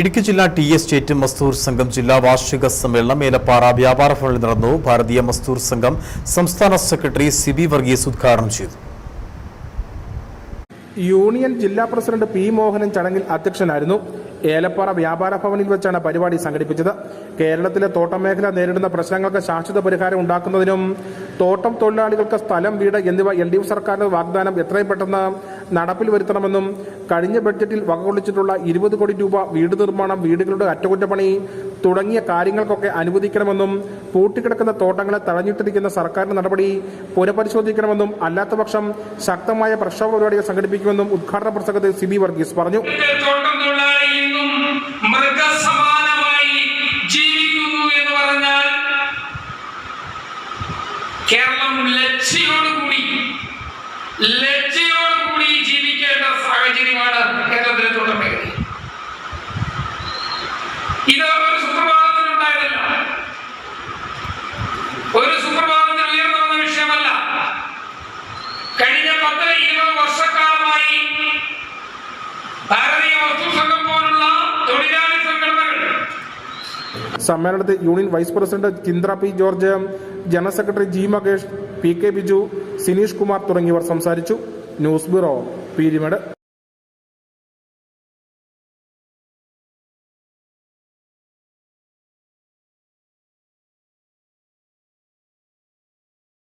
ഇടുക്കി ജില്ലാ T estate Mazdoor സംഘം ജില്ലാ വാർഷിക സമ്മേളനം ഏലപ്പാറ വ്യാപാര ഭവനിൽ നടന്നു. ഭാരതീയ മസ്തൂർ സംഘം സംസ്ഥാന സെക്രട്ടറി സിബി വർഗീസ് ഉദ്ഘാടനം ചെയ്തു. യൂണിയൻ ജില്ലാ പ്രസിഡന്റ് പി മോഹനൻ ചടങ്ങിൽ അധ്യക്ഷനായിരുന്നു. ഏലപ്പാറ വ്യാപാര ഭവനിൽ വെച്ചാണ് പരിപാടി സംഘടിപ്പിച്ചത്. കേരളത്തിലെ തോട്ടമേഖല നേരിടുന്ന പ്രശ്നങ്ങൾക്ക് ശാശ്വത പരിഹാരം ഉണ്ടാക്കുന്നതിനും തോട്ടം തൊഴിലാളികൾക്ക് സ്ഥലം വീട് എന്നിവ എൽ ഡി എഫ് സർക്കാരിന്റെ വാഗ്ദാനം എത്രയും പെട്ടെന്ന് നടപ്പിൽ വരുത്തണമെന്നും കഴിഞ്ഞ ബഡ്ജറ്റിൽ വകകൊള്ളിച്ചിട്ടുള്ള ഇരുപത് കോടി രൂപ വീട് നിർമ്മാണം വീടുകളുടെ അറ്റകുറ്റപ്പണി തുടങ്ങിയ കാര്യങ്ങൾക്കൊക്കെ അനുവദിക്കണമെന്നും പൂട്ടിക്കിടക്കുന്ന തോട്ടങ്ങളെ തടഞ്ഞിട്ടിരിക്കുന്ന സർക്കാരിന്റെ നടപടി പുനഃപരിശോധിക്കണമെന്നും അല്ലാത്തപക്ഷം ശക്തമായ പ്രക്ഷോഭ പരിപാടികൾ സംഘടിപ്പിക്കുമെന്നും ഉദ്ഘാടന പ്രസംഗത്തിൽ സിബി വർഗീസ് പറഞ്ഞു. കേരളം ലജ്ജയോടുകൂടി ലജ്ജയോടുകൂടി ജീവിക്കേണ്ട സാഹചര്യമാണ് കേരളത്തിലെ തോട്ടം മേഖല ഇത് സമ്മേളനത്തിൽ union vice president ചിന്ദ്ര P George general secretary G Makesh P K Biju Sineesh Kumar തുടങ്ങിയവർ സംസാരിച്ചു. News bureau Peermade.